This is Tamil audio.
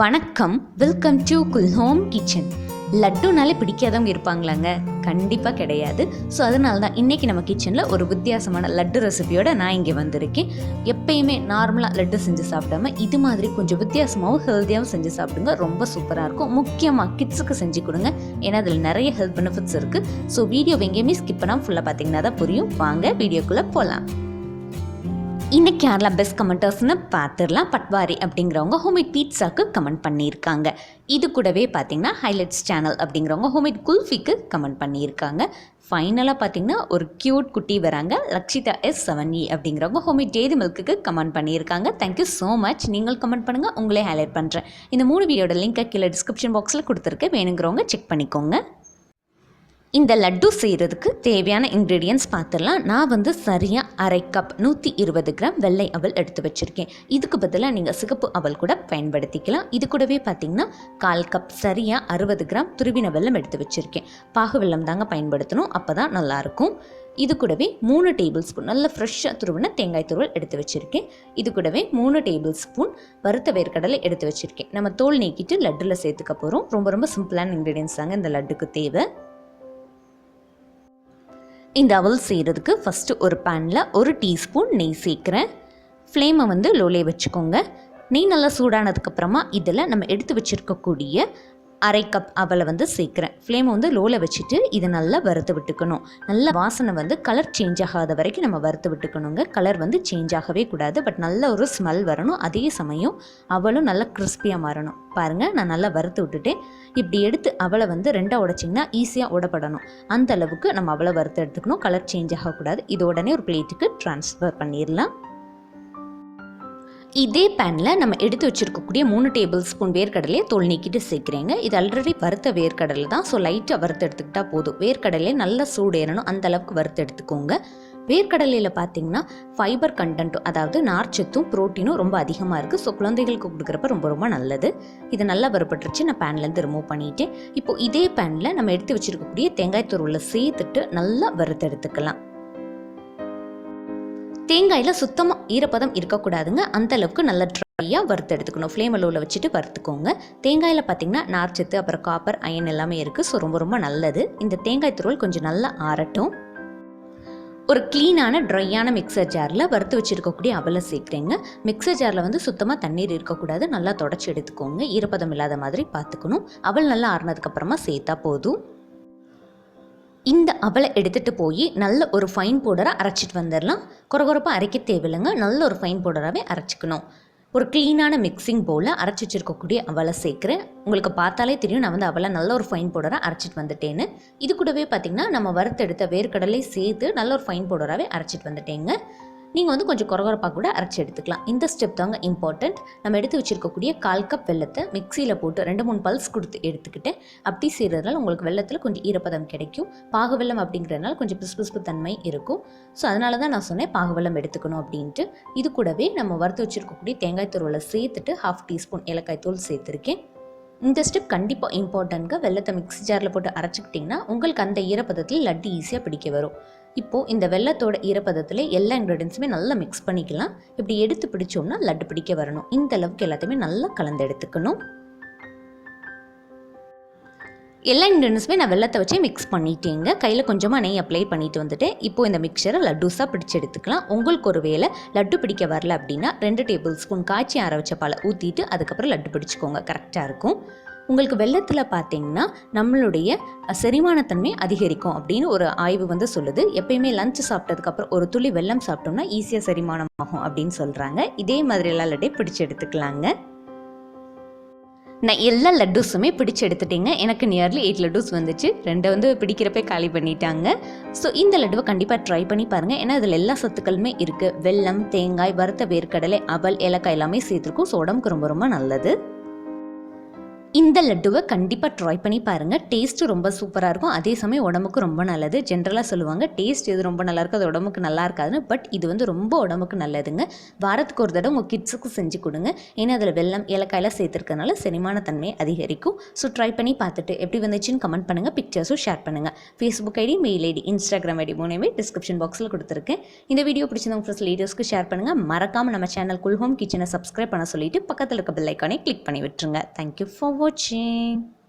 வணக்கம். Welcome to Gul home kitchen லட்டுனாலே பிடிக்காதவங்க இருப்பாங்களாங்க. கண்டிப்பாக கிடையாது. ஸோ அதனால தான் இன்றைக்கி நம்ம கிச்சனில் ஒரு வித்தியாசமான லட்டு ரெசிபியோடு நான் இங்கே வந்திருக்கேன். எப்பயுமே நார்மலாக லட்டு செஞ்சு சாப்பிடாம இது மாதிரி கொஞ்சம் வித்தியாசமாகவும் ஹெல்த்தியாகவும் செஞ்சு சாப்பிடுங்க. ரொம்ப சூப்பராக இருக்கும். முக்கியமாக கிட்ஸுக்கு செஞ்சு கொடுங்க. ஏன்னா அதில் நிறைய ஹெல்த் பெனிஃபிட்ஸ் இருக்குது ஸோ வீடியோ எங்கேயுமே ஸ்கிப் பண்ணாமல் ஃபுல்லாக பார்த்தீங்கன்னா தான் புரியும். வாங்க வீடியோக்குள்ளே போகலாம் இன்னைக்கு யாரெல்லாம் பெஸ்ட் கமெண்டர்ஸ்னு பார்த்துடலாம். பட்வாரி அப்படிங்கிறவங்க ஹோமேட் பீட்ஸாக்கு கமெண்ட் பண்ணியிருக்காங்க. இது கூடவே பார்த்தீங்கன்னா ஹைலைட்ஸ் சேனல் அப்படிங்கிறவங்க ஹோமேட் குல்ஃபிக்கு கமெண்ட் பண்ணியிருக்காங்க. ஃபைனலாக பார்த்தீங்கன்னா ஒரு க்யூட் குட்டி வராங்க லக்ஷிதா எஸ் செவன் இ அப்படிங்கிறவங்க ஹோமேட் ஜேதி மில்க்குக்கு கமெண்ட் பண்ணியிருக்காங்க. தேங்க்யூ ஸோ மச் நீங்கள் கமெண்ட் பண்ணுங்கள் உங்களே ஹைலைட் பண்ணுறேன் இந்த மூணு வீடியோட லிங்க்கை கீழே டிஸ்கிரிப்ஷன் பாக்ஸில் கொடுத்துருக்கு. வேணுங்கிறவங்க செக் பண்ணிக்கோங்க. இந்த லட்டு செய்கிறதுக்கு தேவையான இன்க்ரீடியன்ஸ் பார்த்துடலாம் நான் வந்து சரியாக அரை கப் நூற்றி இருபது கிராம் வெள்ளை அவல் எடுத்து வச்சுருக்கேன். இதுக்கு பதிலாக நீங்கள் சிகப்பு அவல் கூட பயன்படுத்திக்கலாம். இது கூடவே பார்த்தீங்கன்னா கால் கப் சரியாக அறுபது கிராம் துருவின வெல்லம் எடுத்து வச்சுருக்கேன். பாகு வெல்லம் தாங்க பயன்படுத்தணும். அப்போ தான் நல்லாயிருக்கும். இது கூடவே மூணு டேபிள் ஸ்பூன் நல்ல ஃப்ரெஷ்ஷாக துருவின தேங்காய் துருவல் எடுத்து வச்சுருக்கேன். இது கூடவே மூணு டேபிள் ஸ்பூன் வறுத்த வேர்க்கடலை எடுத்து வச்சுருக்கேன். நம்ம தோல் நீக்கிட்டு லட்டில் சேர்த்துக்க போகிறோம் ரொம்ப ரொம்ப சிம்பிளான இன்க்ரீடியன்ஸ் தாங்க இந்த லட்டுக்கு தேவை. இந்த அவல் செய்கிறதுக்கு ஃபஸ்ட்டு ஒரு பேனில் ஒரு டீஸ்பூன் நெய் சேர்க்குறேன். ஃப்ளேமை வந்து லோலே வச்சுக்கோங்க. நெய் நல்லா சூடானதுக்கப்புறமா இதில் நம்ம எடுத்து வச்சுருக்கக்கூடிய அரை கப் அவலை வந்து சேர்க்குறேன். ஃப்ளேமை வந்து லோவில் வச்சுட்டு இதை நல்லா வறுத்து விட்டுக்கணும். நல்ல வாசனை வந்து கலர் சேஞ்ச் ஆகாத வரைக்கும் நம்ம வறுத்து விட்டுக்கணுங்க. கலர் வந்து சேஞ்ச் ஆகவே கூடாது. பட் நல்ல ஒரு ஸ்மெல் வரணும். அதே சமயம் அவளும் நல்லா கிறிஸ்பியாக மாறணும். பாருங்கள் நான் நல்லா வறுத்து விட்டுட்டேன். இப்படி எடுத்து அவளை வந்து ரெண்டாக உடைச்சிங்கன்னா ஈஸியாக உடப்படணும். அந்த அளவுக்கு நம்ம அவளை வறுத்து எடுத்துக்கணும். கலர் சேஞ்ச் ஆகக்கூடாது. இது உடனே ஒரு பிளேட்டுக்கு ட்ரான்ஸ்ஃபர் பண்ணிடலாம். இதே பேனில் நம்ம எடுத்து வச்சுருக்கக்கூடிய மூணு டேபிள் ஸ்பூன் வேர்க்கடலையை தோல் நீக்கிட்டு சேர்க்குறேங்க. இது ஆல்ரெடி வறுத்த வேர்க்கடலை தான். ஸோ லைட்டாக வறுத்து எடுத்துக்கிட்டால் போதும். வேர்க்கடலையை நல்லா சூடு ஏறணும் அந்த அளவுக்கு வறுத்து எடுத்துக்கோங்க. வேர்க்கடலையில் பார்த்தீங்கன்னா ஃபைபர் கண்டென்ட்டும் அதாவது நார்ச்சத்தும் ப்ரோட்டீனும் ரொம்ப அதிகமாக இருக்குது ஸோ குழந்தைகளுக்கு கொடுக்குறப்ப ரொம்ப ரொம்ப நல்லது. இது நல்லா வறுபட்டுருச்சு. நான் பேன்லேருந்து ரிமூவ் பண்ணிட்டேன். இப்போ இதே பேனில் நம்ம எடுத்து வச்சுருக்கக்கூடிய தேங்காய் துருவில் சேர்த்துட்டு நல்லா வறுத்து எடுத்துக்கலாம். தேங்காயில் சுத்தமாக ஈரப்பதம் இருக்கக்கூடாதுங்க. அந்த அளவுக்கு நல்ல ட்ரையாக வறுத்து எடுத்துக்கணும். ஃப்ளேம் லோவில் வச்சுட்டு வறுத்துக்கோங்க. தேங்காயில் பார்த்தீங்கன்னா நார்ச்சத்து அப்புறம் காப்பர் அயன் எல்லாமே இருக்குது ஸோ ரொம்ப ரொம்ப நல்லது. இந்த தேங்காய் துருவல் கொஞ்சம் நல்லா ஆறட்டும். ஒரு க்ளீனான ட்ரையான மிக்சர் ஜாரில் வறுத்து வச்சுருக்கக்கூடிய அவலை சேர்க்குறேங்க மிக்சர் ஜாரில் வந்து சுத்தமாக தண்ணீர் இருக்கக்கூடாது. நல்லா தொடச்சி எடுத்துக்கோங்க. ஈரப்பதம் இல்லாத மாதிரி பார்த்துக்கணும் அவல் நல்லா ஆறுனதுக்கப்புறமா சேர்த்தா போதும். இந்த அவலை எடுத்துகிட்டு போய் நல்ல ஒரு ஃபைன் பவுடராக அரைச்சிட்டு வந்துடலாம் குறகுறப்பாக அரைக்க தேவையில்லைங்க. நல்ல ஒரு ஃபைன் பவுடராகவே அரைச்சிக்கணும். ஒரு க்ளீனான மிக்சிங் பவுலில் அரைச்சி வச்சிருக்கக்கூடிய அவலை சேர்க்குறேன். உங்களுக்கு பார்த்தாலே தெரியும் நான் வந்து அவலை நல்ல ஒரு ஃபைன் பவுடராக அரைச்சிட்டு வந்துட்டேன்னு. இது கூடவே பார்த்திங்கன்னா நம்ம வறுத்தெடுத்த வேர்க்கடலை சேர்த்து நல்ல ஒரு ஃபைன் பவுடராகவே அரைச்சிட்டு வந்துட்டேங்க. நீங்கள் வந்து கொஞ்சம் குறகுறப்பாக கூட அரைச்சி எடுத்துக்கலாம். இந்த ஸ்டெப் தாங்க இம்பார்ட்டண்ட் நம்ம எடுத்து வச்சிருக்கக்கூடிய கால் கப் வெள்ளத்தை மிக்சியில் போட்டு ரெண்டு மூணு பல்ஸ் கொடுத்து எடுத்துக்கிட்டு அப்படி செய்கிறதுனால உங்களுக்கு வெள்ளத்தில் கொஞ்சம் ஈரப்பதம் கிடைக்கும். பாகு வெள்ளம் அப்படிங்கிறதுனால கொஞ்சம் பிசுபிசுப்பு தன்மை இருக்கும். ஸோ அதனால தான் நான் சொன்னேன் பாகு வெள்ளம் எடுத்துக்கணும் அப்படின்ட்டு. இது கூடவே நம்ம வறுத்து வச்சுருக்கக்கூடிய தேங்காய் துருவலை சேர்த்துட்டு ஹாஃப் டீஸ்பூன் ஏலக்காய் தூள் சேர்த்துருக்கேன். இந்த ஸ்டெப் கண்டிப்பாக இம்பார்ட்டன்ட்ங்க வெள்ளத்தை மிக்ஸி ஜாரில் போட்டு அரைச்சிக்கிட்டிங்கன்னா உங்களுக்கு அந்த ஈரப்பதத்தில் லட்டு ஈஸியாக பிடிக்க வரும். இப்போது இந்த வெள்ளத்தோட ஈரப்பதத்தில் எல்லா இன்க்ரீடியன்ஸுமே நல்லா மிக்ஸ் பண்ணிக்கலாம். இப்படி எடுத்து பிடிச்சோம்னா லட்டு பிடிக்க வரணும். இந்த அளவுக்கு எல்லாத்தையுமே நல்லா கலந்து எடுத்துக்கணும். எல்லா இன்க்ரீடியன்ஸுமே நான் வெள்ளத்தை வச்சே மிக்ஸ் பண்ணிட்டேங்க. கையில் கொஞ்சமாக நெய் அப்ளை பண்ணிட்டு வந்துட்டேன். இப்போ இந்த மிக்சரை லட்டுஸாக பிடிச்சி எடுத்துக்கலாம். உங்களுக்கு ஒரு வேளை லட்டு பிடிக்க வரல அப்படின்னா ரெண்டு டேபிள் ஸ்பூன் காய்ச்சி ஆற வச்ச பாலை ஊற்றிட்டு அதுக்கப்புறம் லட்டு பிடிச்சிக்கோங்க. கரெக்டாக இருக்கும். உங்களுக்கு வெள்ளத்தில் பார்த்தீங்கன்னா நம்மளுடைய செரிமானத்தன்மை அதிகரிக்கும் அப்படின்னு ஒரு ஆய்வு வந்து சொல்லுது. எப்பயுமே லஞ்ச் சாப்பிட்டதுக்கப்புறம் ஒரு துளி வெள்ளம் சாப்பிட்டோம்னா ஈஸியாக செரிமானம் ஆகும் அப்படின்னு சொல்கிறாங்க இதே மாதிரி எல்லாம் லட்டே பிடிச்சி எடுத்துக்கலாங்க. நான் எல்லா லட்டுஸுமே பிடிச்சி எடுத்துட்டேங்க. எனக்கு நியர்லி எயிட் லட்டுஸ் வந்துச்சு. ரெண்டை வந்து பிடிக்கிறப்பே காலி பண்ணிட்டாங்க. ஸோ இந்த லட்டுவை கண்டிப்பாக ட்ரை பண்ணி பாருங்கள் ஏன்னா இதில் எல்லா சத்துக்களுமே இருக்குது வெல்லம் தேங்காய் வறுத்த வேர்க்கடலை அவல் ஏலக்காய் எல்லாமே சேர்த்துருக்கும். ஸோ உடம்புக்கு ரொம்ப ரொம்ப நல்லது. இந்த லட்டுவை கண்டிப்பாக ட்ரை பண்ணி பாருங்கள் டேஸ்ட்டு ரொம்ப சூப்பராக இருக்கும். அதே சமயம் உடம்புக்கு ரொம்ப நல்லது. ஜென்ரலாக சொல்லுவாங்க டேஸ்ட் எது ரொம்ப நல்லா இருக்கோ அது உடம்புக்கு நல்லா இருக்காதுன்னு. பட் இது வந்து ரொம்ப உடம்புக்கு நல்லதுங்க. வாரத்துக்கு ஒரு தடவை உங்கள் கிட்ஸுக்கு செஞ்சு கொடுங்க. ஏன்னா அதில் வெல்லம் ஏலக்காயெல்லாம் சேர்த்துருக்கனால செரிமான தன்மை அதிகரிக்கும். ஸோ ட்ரை பண்ணி பார்த்துட்டு எப்படி வந்துச்சுன்னு கமெண்ட் பண்ணுங்கள் பிக்சர்ஸும் ஷேர் பண்ணுங்கள் Facebook ID mail ID Instagram ID மூணுமே டிஸ்கிரிப்ஷன் பாக்ஸில் கொடுத்துருக்கேன். இந்த வீடியோ பிடிச்சிருந்தவங்க ஃப்ரெண்ட்ஸ் லீடர்ஸ்க்கு ஷேர் பண்ணுங்கள் மறக்காமல் நம்ம சேனல் குல்ஹோம் கிச்சனை சப்ஸ்கிரைப் பண்ண சொல்லிட்டு பக்கத்தில் இருக்க பெல் ஐக்கானே கிளிக் பண்ணி விட்டுருங்க. Thank you for motim.